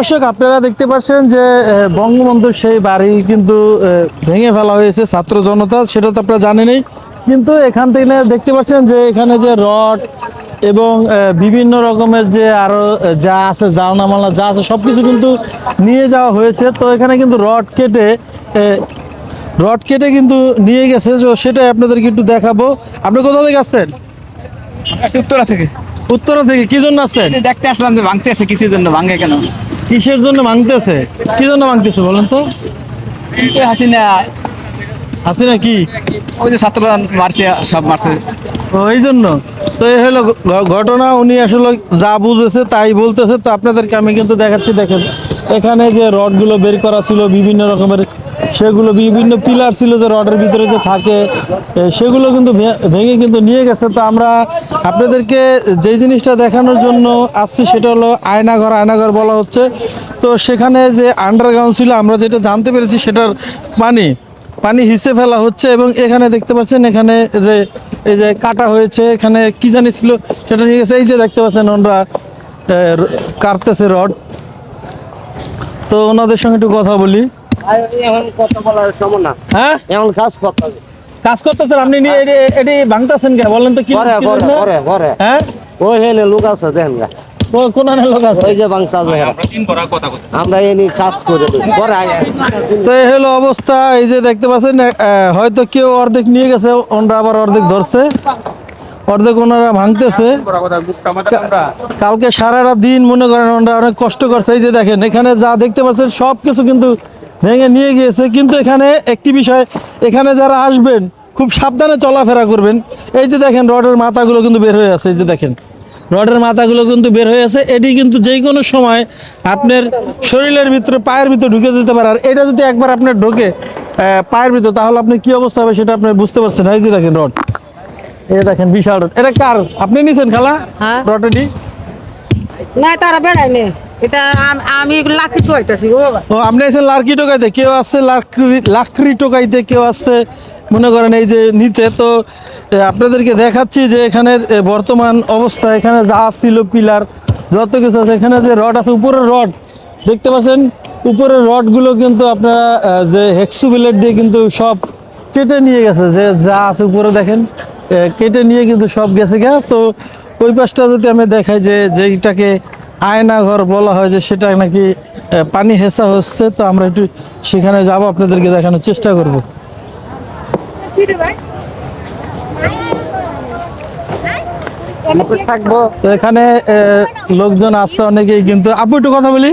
দর্শক আপনারা দেখতে পাচ্ছেন যে বঙ্গবন্ধুর সেই বাড়ি কিন্তু ভেঙে ফেলা হয়েছে ছাত্র জনতা সেটা তো আপনারা জানেনই। কিন্তু এখান থেকে দেখতে পাচ্ছেন যে এখানে যে রড এবং বিভিন্ন রকমের যে আরও যা আছে জাওনামালা যা আছে সব কিছু কিন্তু নিয়ে যাওয়া হয়েছে। তো এখানে কিন্তু রড কেটে রড কেটে কিন্তু নিয়ে গেছে। তো সেটাই আপনাদেরকে একটু দেখাবো। আপনি কোথা থেকে আসছেন? উত্তরা থেকে। উত্তরা থেকে কি জন্য আসছেন? দেখতে আসলাম যে ভাঙতে আছে কিছুর জন্য ভাঙে কেন? কিসের জন্য ভাঙতেছে? কি জন্য ভাঙতেছে বলেন তো? হাসিনা। হাসিনা কি? ওই যে ছাত্ররা মারছে সব মারছে। ওই জন্য? তো এই হলো ঘটনা উনি আসলে যা বুঝেছে তাই বলতেছে। তো আপনাদেরকে আমি কিন্তু দেখাচ্ছি দেখেন। এখানে যে রডগুলো বের করা ছিল বিভিন্ন রকমের সেগুলো বিভিন্ন পিলার ছিল যে রডের ভিতরে যে থাকে সেগুলো কিন্তু ভেঙে কিন্তু নিয়ে গেছে। তো আমরা আপনাদেরকে যেই জিনিসটা দেখানোর জন্য আসছি সেটা হলো আয়নাঘর। আয়নাঘর বলা হচ্ছে। তো সেখানে যে আন্ডারগ্রাউন্ড ছিল, আমরা যেটা জানতে পেরেছি সেটার পানি পানি হিসে ফেলা হচ্ছে এবং এখানে দেখতে পাচ্ছেন এখানে যে, এই যে কাটা হয়েছে, এখানে কি জানি ছিল সেটা নিয়ে গেছে। এই যে দেখতে পাচ্ছেন ওনারা কাটতেছে রড। তো ওনাদের সঙ্গে একটু কথা বলি। এখন কথা বলার সময় না। হ্যাঁ? এখন কাজ করতে হবে। কাজ করতেছেন আপনি এটি- ভাঙতেছেন বলেন তো কি হ্যাঁ? ওই লোক আছে দেখেন গা। অবস্থা এই যে দেখতে পাচ্ছেন হয়তো কেউ অর্ধেক নিয়ে গেছে ওনারা আবার অর্ধেক ধরছে। অর্ধেক ওনারা ভাঙতেছে। কালকে সারাটা দিন মনে করেন ওনারা অনেক কষ্ট করছে। এই যে দেখেন এখানে যা দেখতে পাচ্ছেন সব কিছু কিন্তু ভেঙে নিয়ে গিয়েছে। কিন্তু এখানে একটি বিষয় এখানে যারা আসবেন খুব সাবধানে চলাফেরা করবেন। এই যে দেখেন রডের মাথাগুলো কিন্তু বের হয়ে আছে এই যে দেখেন। রডের মাথাগুলো কিন্তু বের হয়ে আছে। এটি কিন্তু যে কোনো সময় আপনার শরীরের ভিতরে পায়ের ভিতরে ঢুকে যেতে পারে। আর এটা যদি একবার আপনার ঢোকে পায়ের ভিতরে তাহলে আপনি কি অবস্থা হবে সেটা আপনি বুঝতে পারছেন এই যে দেখেন রড। এই দেখেন বিশাল রড। এটা কার? আপনি নিছেন খালা? হ্যাঁ। রডটি না তারা বেড়ায়নি। আপনি টোকাইতে, কেউ আসছে টোকাইতে, কেউ আসছে মনে করেন এই যে নিতে, তো আপনাদেরকে দেখাচ্ছি যে এখানের বর্তমান অবস্থা, এখানে যা ছিল পিলার, যত কিছু আছে, এখানে যে রড আছে, উপরের রড, দেখতে পাচ্ছেন? উপরের রডগুলো কিন্তু আপনারা যে হেক্সু বিলেট দিয়ে কিন্তু সব কেটে নিয়ে গেছে, যে যা আছে উপরে দেখেন কেটে নিয়ে কিন্তু সব গেছে গা। তো, ওই পাশটা যদি আমি দেখাই যে, যেইটাকে আয়না ঘর বলা হয় যে সেটা নাকি পানি হেসা হচ্ছে তো আমরা একটু সেখানে যাব আপনাদেরকে দেখানোর চেষ্টা করব। থাকব। তো এখানে লোকজন আসছে অনেকেই কিন্তু আপু একটু কথা বলি।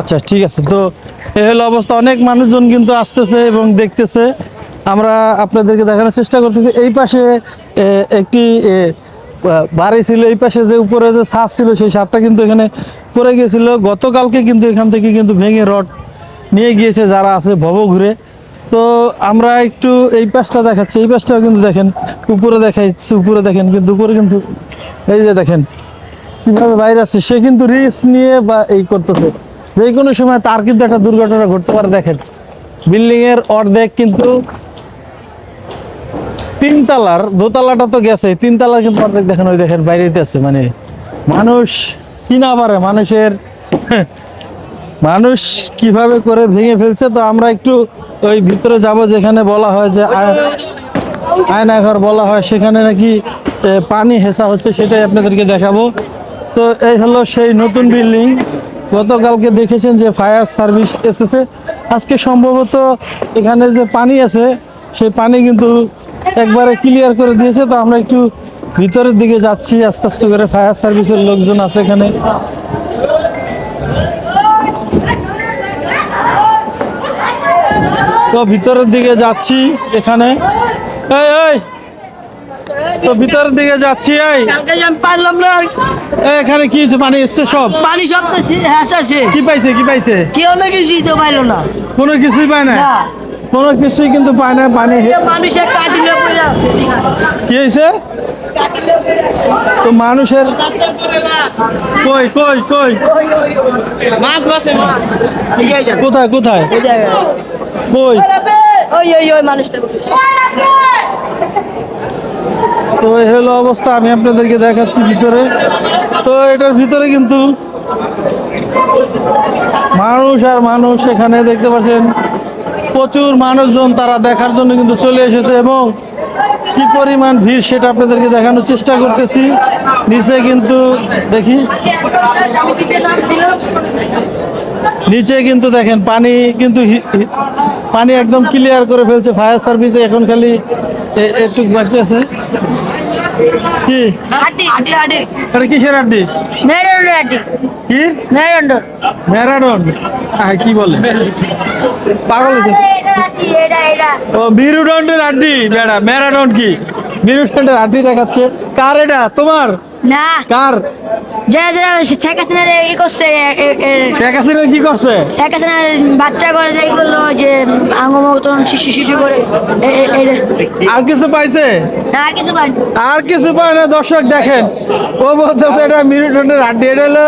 আচ্ছা ঠিক আছে। তো এই হলো অবস্থা। অনেক মানুষজন কিন্তু আসতেছে এবং দেখতেছে। আমরা আপনাদেরকে দেখানোর চেষ্টা করতেছি। এই পাশে একটি এ, বাড়ি ছিল, এই পাশে যে উপরে যে ছাদ ছিল, সেই ছাদটা কিন্তু এখানে পড়ে গিয়েছিল। গতকালকে কিন্তু এখান থেকে কিন্তু ভেঙে রড নিয়ে গিয়েছে যারা আছে ভব ঘুরে তো আমরা একটু এই পাশটা দেখাচ্ছি। এই পাশটাও কিন্তু দেখেন, উপরে দেখাচ্ছি উপরে দেখেন, কিন্তু উপরে কিন্তু এই যে দেখেন, কীভাবে বাইরে আছে, সে কিন্তু রিস্ক নিয়ে বা এই করতেছে। যে কোনো সময় তার কিন্তু একটা দুর্ঘটনা ঘটতে পারে, দেখেন। বিল্ডিংয়ের অর্ধেক কিন্তু তিনতলার, দোতলাটা তো গেছে, তিনতলার কিন্তু অর্ধেক দেখেন, ওই দেখেন বাইরেতে আছে মানে মানুষ কি না পারে, মানুষের, মানুষ কীভাবে করে ভেঙে ফেলছে, তো আমরা একটু ওই ভিতরে যাব, যেখানে বলা হয় যে আয়- আয়নাঘর বলা হয়, সেখানে নাকি পানি হেসা হচ্ছে, সেটাই আপনাদেরকে দেখাবো। তো এই হলো সেই নতুন বিল্ডিং, গতকালকে দেখেছেন যে ফায়ার সার্ভিস এসেছে। আজকে সম্ভবত এখানে যে পানি আছে, সেই পানি কিন্তু একবারে ক্লিয়ার করে দিয়েছে তো আমরা একটু ভিতরের দিকে যাচ্ছি আস্তে আস্তে করে ফায়ার সার্ভিসের লোকজন আছে এখানে। তো ভিতরের দিকে যাচ্ছি এখানে। এই এই! তো ভিতরের দিকে যাচ্ছি এই! পারলাম না এখানে কি হয়েছে? পানি এসছে সব? পানি সব তো কি পাইছে কি পাইছে? কেউ না কিছুই তো পাইলো না। কোনো কিছুই পায় না। কোনো কিছুই কিন্তু পায় না পানি কি হয়েছে? তো মানুষের কই কই কই? মাছ বাসে কোথায় কোথায়? কই? ওই ওই ওই মানুষটা তো এই হলো অবস্থা আমি আপনাদেরকে দেখাচ্ছি ভিতরে। তো এটার ভিতরে কিন্তু মানুষ আর মানুষ এখানে দেখতে পাচ্ছেন। প্রচুর মানুষজন তারা দেখার জন্য কিন্তু চলে এসেছে এবং কি পরিমাণ ভিড় সেটা আপনাদেরকে দেখানোর চেষ্টা করতেছি। নিচে কিন্তু দেখি। নিচে কিন্তু দেখেন পানি কিন্তু পানি একদম ক্লিয়ার করে ফেলছে। ফায়ার সার্ভিসে এখন খালি একটু বাকি আছে। কি? এটা কিসের মেরুদণ্ড কি? মেরুদণ্ড। ম্যারাডন। হ্যাঁ কি বলে? পাগল হয়েছে। ও মিরুদণ্ডের আড্ডি। বেড়া ম্যারাডন কি? মিরুদণ্ডের আড্ডি দেখাচ্ছে। কার এটা? তোমার? না। কার? যারা যারা শেখ হাসিনা ই করছে শেখ হাসিনা কি করছে? শেখ হাসিনা বাচ্চা করে যাই করল যে আঙ্গ মতন শিশু শিশু করে। আর কিছু পাইছে? আর কিছু পাইনি। আর কিছু পায় না। দর্শক দেখেন ও বলতেছে এটা মিরুদণ্ডের আড্ডি। এটা হলো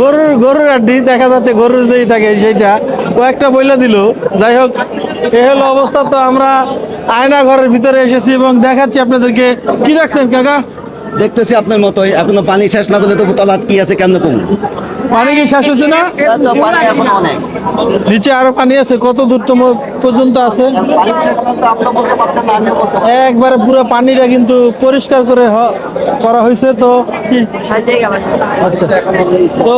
গরুর গরুর আড্ডি। দেখা যাচ্ছে গরুর যেই থাকে সেইটা। ও একটা বইলা দিল। যাই হোক এ হলো অবস্থা। তো আমরা আয়না ঘরের ভিতরে এসেছি এবং দেখাচ্ছি আপনাদেরকে। কি দেখছেন কাকা? দেখতেছি আপনার মতোই। এখনও পানি শেষ না করলে তবু তলাত কি আছে কেমন কম? পানি কি শেষ হচ্ছে না? তো পানি এখনও অনেক। নিচে আরও পানি আছে কত দূরতম পর্যন্ত আছে? একবারে পুরো পানিটা কিন্তু পরিষ্কার করে করা হয়েছে তো। আচ্ছা। তো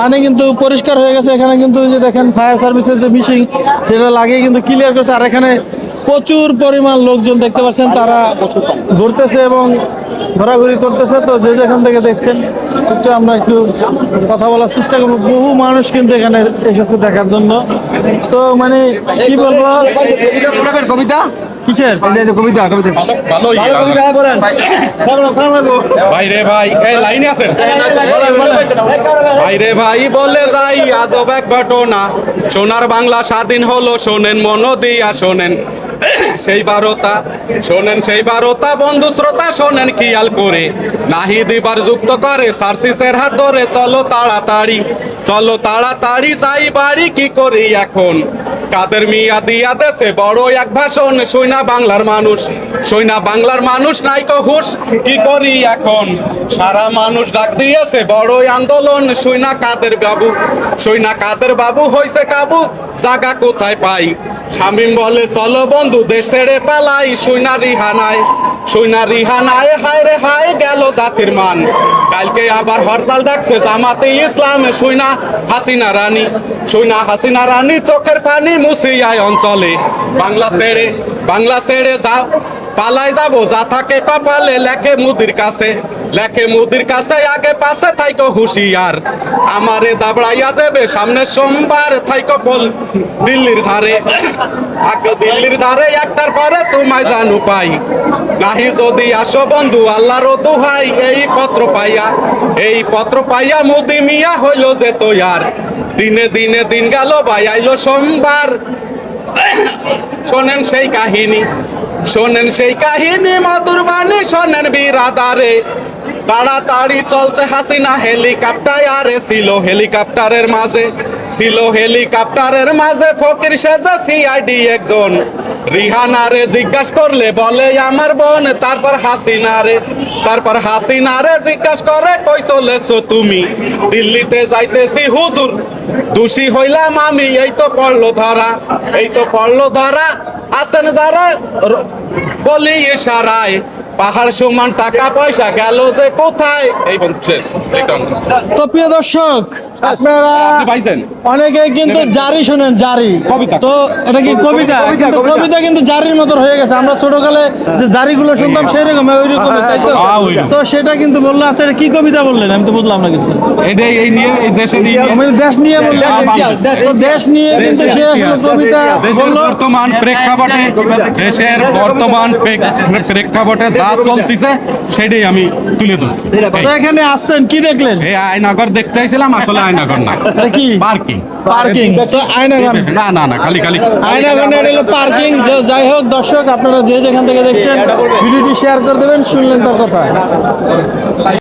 পানি কিন্তু পরিষ্কার হয়ে গেছে এখানে কিন্তু যে দেখেন ফায়ার সার্ভিসের যে মিশিং সেটা লাগিয়ে কিন্তু ক্লিয়ার করছে। আর এখানে প্রচুর পরিমাণ লোকজন দেখতে পাচ্ছেন তারা ঘুরতেছে এবং ঘোরাঘুরি করতেছে। তো যে যেখান থেকে দেখছেন একটু আমরা একটু কথা বলার চেষ্টা করব। বহু মানুষ কিন্তু এখানে এসেছে দেখার জন্য। তো মানে কি বলব? কবিতা কিসের কবিতা কবিতা। ভালোই কবিতা বলেন। ভাইরে ভাই এই লাইনে আছেন? ভাইরে ভাই বলে যাই, আজব এক ঘটনা। সোনার বাংলা স্বাধীন হলো, শোনেন মন দিয়া শোনেন সেই বারোতা, শোনেন সেই বারোতা। বন্ধু শ্রোতা, শোনেন খেয়াল করে। নাহি দিবার যুক্ত করে, সার্সিসের হাত ধরে, চলো তাড়াতাড়ি চলো তাড়াতাড়ি যাই বাড়ি, কি করি এখন? কাদের মিয়া দিয়া দেশে বড় এক ভাষণ, সৈনা বাংলার মানুষ। সৈনা বাংলার মানুষ নাই হুশ, কি করি এখন? সারা মানুষ ডাক দিয়েছে, বড় আন্দোলন, সৈনা কাদের বাবু? সৈনা কাদের বাবু হইছে কাবু? জাগা কোথায় পাই? শামিম বলে, চলো বন্ধু, দেশ ছেড়ে পালাই, সৈনা রিহানায় সৈনা রিহানায় হায় রে হায়, গেল জাতির মান। কালকে আবার হরতাল ডাকছে জামাতে ইসলাম সৈনা হাসিনা রানী। সৈনা হাসিনা রানী চোখের পানি মুসিয়ায় অঞ্চলে। বাংলা ছেড়ে বাংলা ছেড়ে যাও। পালাই যাব, যা থাকে কপালে, লেখে মুদির কাছে। লেখে মুদির কাছে, আগে পাশে থাইকো হুশিয়ার। আমারে দাবড়াইয়া দেবে, সামনে সোমবার থাইকো বল দিল্লির ধারে। থাকো দিল্লির ধারে, একটার পরে তোমায় জানু পাই। নাহি যদি আসো বন্ধু আল্লাহর দোহাই, এই পত্র পাইয়া। এই পত্র পাইয়া মুদি মিয়া হইল যে তোয়ার। দিনে দিনে দিন গেল ভাই আইলো সোমবার। শোনেন সেই কাহিনী। শোনেন সেই কাহিনী মধুর বাণী, শোনেন বিরাদারে। তাড়াতাড়ি চলছে হাসিনা হেলিকপ্টার, আরে ছিল হেলিকপ্টারের মাঝে, ছিল হেলিকপ্টারের মাঝে ফকির সেজে সিআইডি একজন। রিহানারে জিজ্ঞাসা করলে বলে, আমার বোন, তারপর হাসিনারে তারপর হাসিনারে জিজ্ঞাসা করে, কই চলেছো তুমি? দিল্লিতে যাইতেছি, হুজুর, দোষী হইলাম আমি, এই তো পড়ল ধরা, এই তো পড়ল ধরা। আছেন যারা বলি ইশারায় পাহাড় সমান টাকা পয়সা গেল যে কোথায়? এই শেষ তো প্রিয় দর্শক আপনারা আপনি পাইছেন অনেকে কিন্তু জারি শুনেন জারি। কবিতা। তো এটা কি কবিতা কবিতা? কিন্তু জারির মতন হয়ে গেছে। আমরা ছোটকালে যে জারিগুলো শুনতাম সেই রকম ওই রকম তাই তো? হ্যাঁ, রকম। তো সেটা কিন্তু বলল আচ্ছা এটা কি কবিতা বললেন? আমি তো বুঝলাম না কিছু। এটাই এই নিয়ে এই দেশের নিয়ে আমি দেশ নিয়ে বললেন তো দেশ নিয়ে কিন্তু সে আসলে কবিতা দেশের বর্তমান প্রেক্ষাপটে দেশের বর্তমান প্রেক্ষাপটে যা চলতেছে সেটাই আমি তুলে ধরছি। এখানে আসছেন কি দেখলেন? এই আয়নাগর দেখতে আইছিলাম আসলে আয়নাগর না কি পার্কিং পার্কিং তো আয়নাগান না না না খালি খালি। আয়নাগানে এটা হলো পার্কিং যাই হোক দর্শক আপনারা যে যেখান থেকে দেখছেন ভিডিওটি শেয়ার করে দেবেন শুনলেন তার কথা।